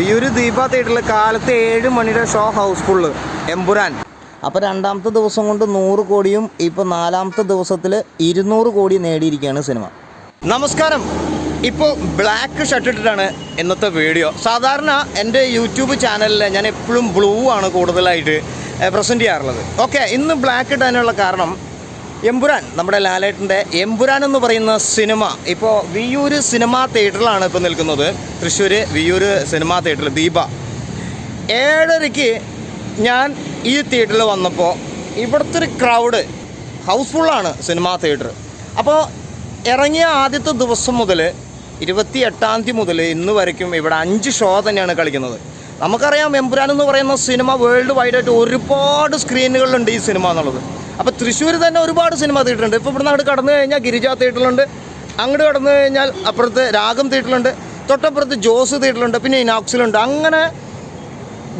വിയൂര് ദീപ തിയേറ്ററിൽ കാലത്ത് ഏഴ് മണിയുടെ ഷോ ഹൗസ്ഫുള്ള് എമ്പുരാൻ. അപ്പോൾ രണ്ടാമത്തെ ദിവസം കൊണ്ട് നൂറ് കോടിയും ഇപ്പോൾ നാലാമത്തെ ദിവസത്തിൽ ഇരുന്നൂറ് കോടി നേടിയിരിക്കുകയാണ് സിനിമ. നമസ്കാരം. ഇപ്പോൾ ബ്ലാക്ക് ഷർട്ട് ഇട്ടിട്ടാണ് ഇന്നത്തെ വീഡിയോ സാധാരണ എന്റെ യൂട്യൂബ് ചാനലിൽ ഞാൻ എപ്പോഴും ബ്ലൂ ആണ് കൂടുതലായിട്ട് പ്രസന്റ് ചെയ്യാറുള്ളത്. ഓക്കെ ഇന്ന് ബ്ലാക്ക് ഇടാനുള്ള കാരണം എമ്പുരാൻ നമ്മുടെ ലാലേട്ടന്റെ എമ്പുരാൻ എന്ന് പറയുന്ന സിനിമ. ഇപ്പോൾ വിയൂര് സിനിമാ തിയേറ്ററിലാണ് ഇപ്പോൾ നിൽക്കുന്നത്. തൃശ്ശൂർ വിയൂര് സിനിമാ തിയേറ്ററിൽ ദീപ. ഏഴരയ്ക്ക് ഞാൻ ഈ തിയേറ്ററിൽ വന്നപ്പോൾ ഇവിടുത്തെ ഒരു ക്രൗഡ് ഹൗസ്ഫുള്ളാണ് സിനിമാ തിയേറ്റർ. അപ്പോൾ ഇറങ്ങിയ ആദ്യത്തെ ദിവസം മുതൽ ഇരുപത്തി എട്ടാം തീയതി മുതൽ ഇന്ന് വരയ്ക്കും ഇവിടെ അഞ്ച് ഷോ തന്നെയാണ് കളിക്കുന്നത്. നമുക്കറിയാം എമ്പുരാൻ എന്ന് പറയുന്ന സിനിമ വേൾഡ് വൈഡായിട്ട് ഒരുപാട് സ്ക്രീനുകളിലുണ്ട് ഈ സിനിമ എന്നുള്ളത്. അപ്പോൾ തൃശ്ശൂർ തന്നെ ഒരുപാട് സിനിമ തിയേറ്റർ ഉണ്ട് ഇപ്പോൾ ഇവിടുന്ന് അങ്ങോട്ട് കടന്നു കഴിഞ്ഞാൽ ഗിരിജ തിയേറ്ററിലുണ്ട്. അങ്ങോട്ട് കടന്നു കഴിഞ്ഞാൽ അപ്പുറത്ത് രാഗം തിയേറ്ററിലുണ്ട്. തൊട്ടപ്പുറത്ത് ജോസ് തിയേറ്ററിലുണ്ട്. പിന്നെ ഇനാക്സിലുണ്ട്. അങ്ങനെ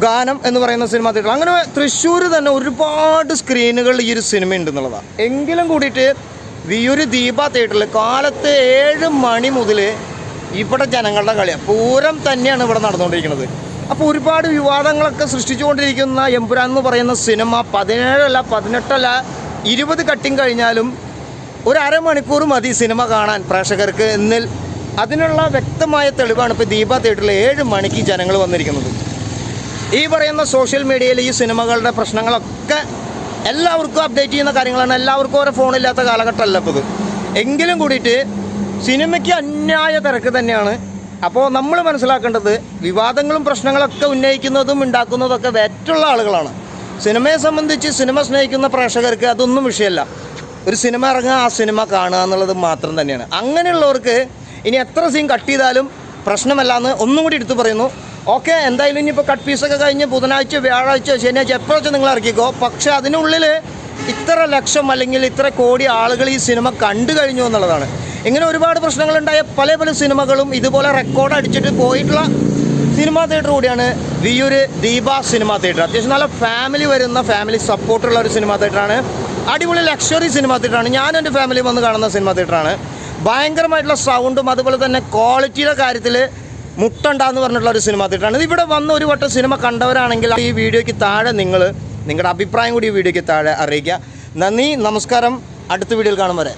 ഗാനം എന്ന് പറയുന്ന സിനിമ തിയേറ്റർ. അങ്ങനെ തൃശ്ശൂർ തന്നെ ഒരുപാട് സ്ക്രീനുകൾ ഈ ഒരു സിനിമ ഉണ്ട് എന്നുള്ളതാണ് എങ്കിലും കൂടിയിട്ട് വിയൂര് ദീപ തിയേറ്ററിൽ കാലത്ത് ഏഴ് മണി മുതൽ ഇവിടെ ജനങ്ങളുടെ കളിയാണ് പൂരം തന്നെയാണ് ഇവിടെ നടന്നുകൊണ്ടിരിക്കുന്നത്. അപ്പോൾ ഒരുപാട് വിവാദങ്ങളൊക്കെ സൃഷ്ടിച്ചുകൊണ്ടിരിക്കുന്ന എമ്പുരാൻ എന്ന് പറയുന്ന സിനിമ പതിനേഴല്ല പതിനെട്ടല്ല ഇരുപത് കട്ടിങ് കഴിഞ്ഞാലും ഒരു അരമണിക്കൂർ മതി സിനിമ കാണാൻ പ്രേക്ഷകർക്ക്. എന്നിൽ അതിനുള്ള വ്യക്തമായ തെളിവാണ് ഇപ്പോൾ ദീപ തിയേറ്ററിൽ ഏഴ് മണിക്ക് ജനങ്ങൾ വന്നിരിക്കുന്നത്. ഈ പറയുന്ന സോഷ്യൽ മീഡിയയിൽ ഈ സിനിമകളുടെ പ്രശ്നങ്ങളൊക്കെ എല്ലാവർക്കും അപ്ഡേറ്റ് ചെയ്യുന്ന കാര്യങ്ങളാണ്. എല്ലാവർക്കും ഓരോ ഫോണില്ലാത്ത കാലഘട്ടമല്ല ഇപ്പോൾ എങ്കിലും കൂടിയിട്ട് സിനിമയ്ക്ക് അന്യായ തിരക്ക് തന്നെയാണ് അപ്പോൾ നമ്മൾ മനസ്സിലാക്കേണ്ടത് വിവാദങ്ങളും പ്രശ്നങ്ങളൊക്കെ ഉന്നയിക്കുന്നതും ഉണ്ടാക്കുന്നതൊക്കെ വേറ്റുള്ള ആളുകളാണ്. സിനിമയെ സംബന്ധിച്ച് സിനിമ സ്നേഹിക്കുന്ന പ്രേക്ഷകർക്ക് അതൊന്നും വിഷയമല്ല. ഒരു സിനിമ ഇറങ്ങുക ആ സിനിമ കാണുക എന്നുള്ളത് മാത്രം തന്നെയാണ്. അങ്ങനെയുള്ളവർക്ക് ഇനി എത്ര സീൻ കട്ട് ചെയ്താലും പ്രശ്നമല്ല എന്ന് ഒന്നും കൂടി എടുത്തു പറയുന്നു. ഓക്കെ എന്തായാലും ഇനിയിപ്പോൾ കട്ട് പീസൊക്കെ കഴിഞ്ഞ് ബുധനാഴ്ച വ്യാഴാഴ്ച ശനിയാഴ്ച വെച്ചാൽ നിങ്ങൾ ഇറക്കിക്കോ. പക്ഷേ അതിനുള്ളിൽ ഇത്ര ലക്ഷം അല്ലെങ്കിൽ ഇത്ര കോടി ആളുകൾ ഈ സിനിമ കണ്ടു കഴിഞ്ഞു എന്നുള്ളതാണ്. ഇങ്ങനെ ഒരുപാട് പ്രശ്നങ്ങളുണ്ടായ പല പല സിനിമകളും ഇതുപോലെ റെക്കോർഡ് അടിച്ചിട്ട് പോയിട്ടുള്ള സിനിമാ തിയേറ്റർ കൂടിയാണ് വിയൂര് ദീപ സിനിമാ തിയേറ്റർ അത്യാവശ്യം നല്ല ഫാമിലി വരുന്ന ഫാമിലി സപ്പോർട്ടുള്ള ഒരു സിനിമാ തിയേറ്ററാണ് അടിപൊളി ലക്ഷറി സിനിമാ തിയേറ്ററാണ് ഞാൻ എന്റെ ഫാമിലി വന്ന് കാണുന്ന സിനിമാ തിയേറ്ററാണ് ഭയങ്കരമായിട്ടുള്ള സൗണ്ടും അതുപോലെ തന്നെ ക്വാളിറ്റിയുടെ കാര്യത്തിൽ മുട്ടുണ്ടാന്ന് പറഞ്ഞിട്ടുള്ള ഒരു സിനിമ തിയേറ്ററാണ് ഇത് ഇവിടെ വന്ന് ഒരു വട്ടം സിനിമ കണ്ടവരാണെങ്കിൽ ഈ വീഡിയോയ്ക്ക് താഴെ നിങ്ങൾ നിങ്ങളുടെ അഭിപ്രായം കൂടി ഈ വീഡിയോയ്ക്ക് താഴെ അറിയിക്കുക. നന്ദി നമസ്കാരം. അടുത്ത വീഡിയോയിൽ കാണും വരെ.